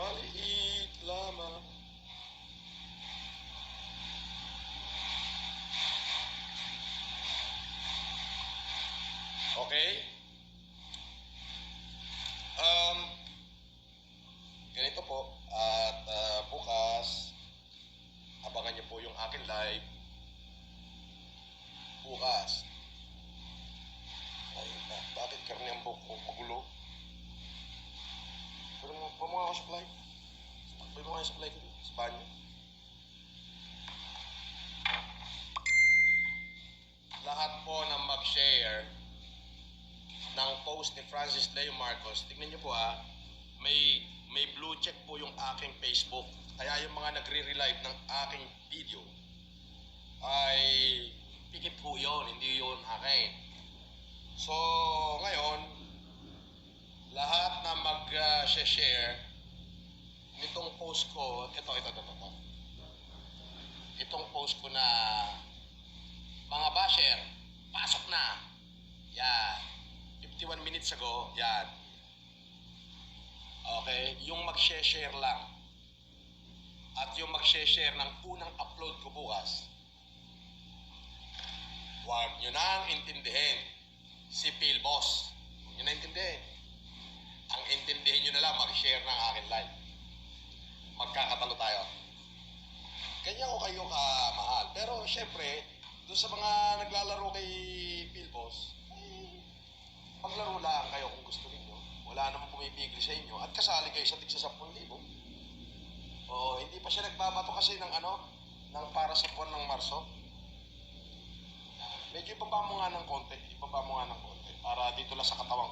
maliit lamang. Okay? Um, ganito po, at ah, bukas, abangan niyo po yung akin live. Bukas. Ay, ba- bakit karne ang buhok ko magulo? Pero mo, pa mga ako sa flight. Pwede mo kayo sa flight ko dito, sa banyo. Lahat po ng mag-share ng post ni Francis Leo Marcos, tignan niyo po ha, may, may blue check po yung aking Facebook. Kaya yung mga nagre-relive ng aking video ay pikit po yun, hindi yun akin. So, ngayon, lahat na mag-share nitong post ko, ito, ito, ito, ito, ito. Itong post ko na mga basher, pasok na. Yan. 51 minutes ago, yan. Okay, yung mag-share lang. At yung mag-share ng unang upload ko bukas, huwag nyo nang intindihin si Phil Boss. Huwag nyo na intindihin. Ang intindihin nyo na lang, mag-share ng akin live. Magkakatalo tayo. Kanya ko kayo kamahal. Pero syempre, doon sa mga naglalaro kay Phil Boss, ay, maglaro lang kayo kung gusto niyo. Wala namang pumipigil sa inyo. At kasali kayo sa tigsa 10,000. Oo, hindi pa siya nagbabato kasi ng ano, ng para sa buwan ng Marso. Medyo ibaba mo nga ng konti, ibaba mo nga ng konti para dito lang sa katawan ko.